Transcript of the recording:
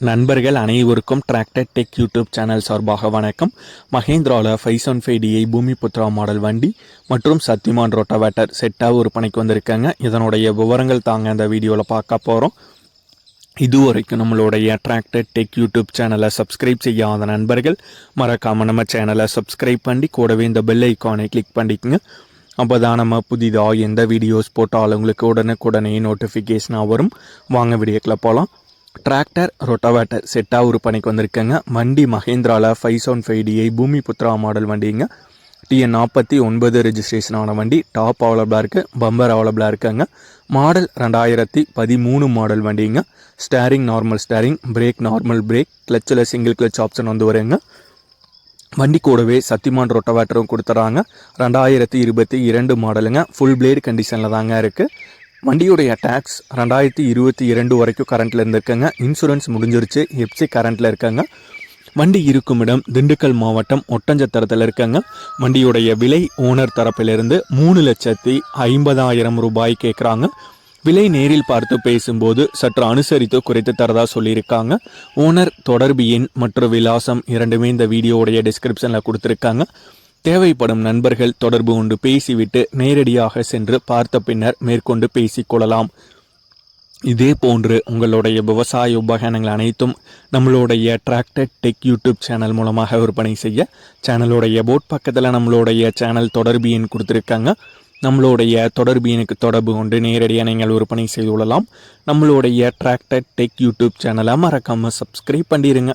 நண்பர்கள் அனைவருக்கும் tractor tech YouTube channel சார்பாக வணக்கம். மகேந்திராவில் five seven five DI Bhoomi Putra model வண்டி மற்றும் சத்திமான் ரோட்டோவேட்டர் செட்டாக விற்பனைக்கு வந்திருக்காங்க. இதனுடைய விவரங்கள் தாங்க இந்த வீடியோவில் பார்க்க போகிறோம் இதுவரைக்கும் நம்மளுடைய டிராக்டர் டெக் யூடியூப் சேனலை சப்ஸ்கிரைப் செய்யாத நண்பர்கள் மறக்காமல் நம்ம சேனலை சப்ஸ்கிரைப் பண்ணி கூடவே இந்த பெல் ஐக்கானை கிளிக் பண்ணிக்கோங்க. அப்போ தான் நம்ம புதிதாக எந்த வீடியோஸ் போட்டாலும் உங்களுக்கு உடனுக்குடனே நோட்டிஃபிகேஷனாக வரும். வாங்க வீடியோக்கில் போகலாம் டிராக்டர் ரொட்டவேட்டர் செட்டாக ஒரு பணிக்கு வந்திருக்கேங்க. வண்டி மஹேந்திராவில் five seven five DI Bhoomi Putra model வண்டிங்க. டிஎன் நாற்பத்தி ஒன்பது ரெஜிஸ்ட்ரேஷன் ஆன வண்டி டாப் அவைலபிளாக இருக்குது பம்பர் அவைலபிளாக இருக்காங்க. மாடல் ரெண்டாயிரத்தி பதிமூணு மாடல் வண்டிங்க. Steering normal steering brake normal brake கிளச்சில் single clutch option வந்து வருங்க. வண்டி கூடவே சத்திமான் ரொட்டவேட்டரும் கொடுத்துட்றாங்க ரெண்டாயிரத்தி இருபத்தி இரண்டு மாடலுங்க ஃபுல் பிளேடு கண்டிஷனில் தாங்க இருக்குது வண்டியுடைய டேக்ஸ் ரெண்டாயிரத்தி இருபத்தி இரண்டு வரைக்கும் கரண்ட்டில் இருந்திருக்குங்க. இன்சூரன்ஸ் முடிஞ்சிருச்சு. எப்சி கரண்ட்டில் இருக்காங்க. வண்டி இருக்கும் இடம் திண்டுக்கல் மாவட்டம் ஒட்டஞ்சத்திரத்தில் இருக்காங்க. வண்டியுடைய விலை ஓனர் தரப்பிலிருந்து மூணு லட்சத்தி ஐம்பதாயிரம் ரூபாய் கேட்குறாங்க விலை நேரில் பார்த்து பேசும்போது சற்று அனுசரித்து குறைத்து தரதா சொல்லியிருக்காங்க. ஓனர் தொடர்பு எண் மற்றும் விலாசம் இரண்டுமே இந்த வீடியோடைய டிஸ்கிரிப்ஷனில் கொடுத்துருக்காங்க. தேவைப்படும் நண்பர்கள் தொடர்பு கொண்டு பேசிவிட்டு நேரடியாக சென்று பார்த்த பின்னர் மேற்கொண்டு பேசிக்கொள்ளலாம் இதே போன்று உங்களுடைய விவசாய உபகரணங்கள் அனைத்தும் நம்மளுடைய டிராக்டர் டெக் யூடியூப் சேனல் மூலமாக விற்பனை செய்ய சேனலுடைய போட் பக்கத்தில் நம்மளுடைய சேனல் தொடர்பு எண் கொடுத்துருக்காங்க. நம்மளுடைய தொடர்பு எனக்கு தொடர்பு கொண்டு நேரடியாக நீங்கள் விற்பனை செய்து கொள்ளலாம். நம்மளுடைய டிராக்டர் டெக் யூடியூப் சேனலை மறக்காமல் சப்ஸ்கிரைப் பண்ணிடுங்க